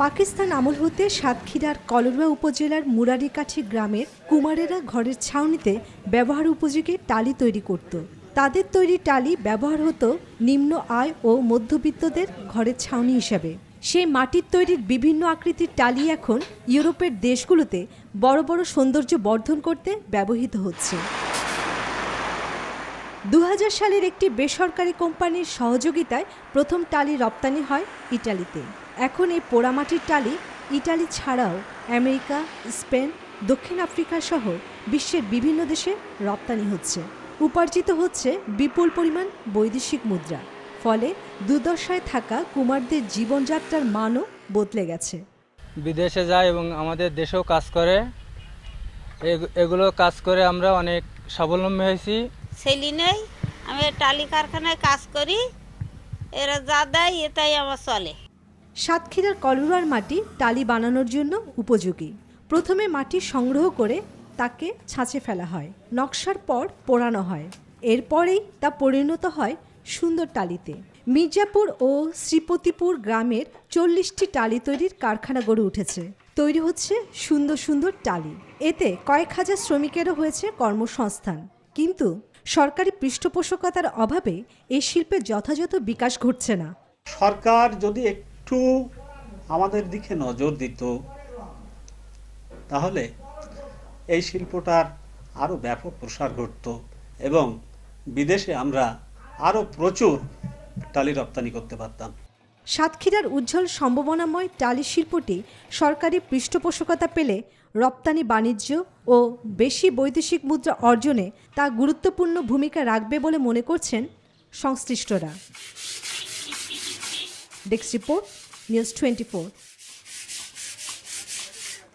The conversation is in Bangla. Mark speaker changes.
Speaker 1: পাকিস্তান আমল হতে সাতক্ষীরার কলরুয়া উপজেলার মুরারিকাঠি গ্রামের কুমারেরা ঘরের ছাউনিতে ব্যবহার উপযোগী টালি তৈরি করত। তাদের তৈরি টালি ব্যবহার হতো নিম্ন আয় ও মধ্যবিত্তদের ঘরের ছাউনি হিসাবে। সেই মাটির তৈরির বিভিন্ন আকৃতির টালি এখন ইউরোপের দেশগুলোতে বড় বড় সৌন্দর্য বর্ধন করতে ব্যবহৃত হচ্ছে। দু হাজার সালের একটি বেসরকারি কোম্পানির সহযোগিতায় প্রথম টালি রপ্তানি হয় ইটালিতে। এখন এই পোড়ামাটির টালি ইটালি ছাড়াও আমেরিকা, স্পেন, দক্ষিণ আফ্রিকা সহ বিশ্বের বিভিন্ন দেশে রপ্তানি হচ্ছে। উপার্জিত হচ্ছে বিপুল পরিমাণ বৈদেশিক মুদ্রা। ফলে দুর্দশায় থাকা কুমারদের জীবনযাত্রার মানও বদলে গেছে।
Speaker 2: বিদেশে যায় এবং আমাদের দেশেও কাজ করে। এগুলো কাজ করে আমরা অনেক স্বাবলম্বী হয়েছি।
Speaker 3: ছেলি নেই, আমি টালি কারখানায় কাজ করি, এরা যা দেয় এটাই আমার চলে।
Speaker 1: সাতক্ষীরার কলুরার মাটি টালি বানানোর জন্য উপযোগী। প্রথমে মাটি সংগ্রহ করে তাকে ছাঁচে ফেলা হয়, নকশার পর পোড়ানো হয়। এরপরেই তা পরিণত হয় সুন্দর টালিতে। মির্জাপুর ও শ্রীপতিপুর গ্রামের চল্লিশটি টালি তৈরির কারখানা গড়ে উঠেছে। তৈরি হচ্ছে সুন্দর সুন্দর টালি। এতে কয়েক হাজার শ্রমিকেরও হয়েছে কর্মসংস্থান। কিন্তু সরকারি পৃষ্ঠপোষকতার অভাবে এই শিল্পের যথাযথ বিকাশ ঘটছে না।
Speaker 4: সরকার যদি একটু আমাদের দিকে নজর দিত, তাহলে এই শিল্পটার আরও ব্যাপক প্রসার ঘটত এবং বিদেশে আমরা আরও প্রচুর টালি রপ্তানি করতে পারতাম।
Speaker 1: সাতক্ষীরার উজ্জ্বল সম্ভাবনাময় টালি শিল্পটি সরকারি পৃষ্ঠপোষকতা পেলে রপ্তানি বাণিজ্য ও বেশি বৈদেশিক মুদ্রা অর্জনে তা গুরুত্বপূর্ণ ভূমিকা রাখবে বলে মনে করছেন সংশ্লিষ্টরা। Desk report, news twenty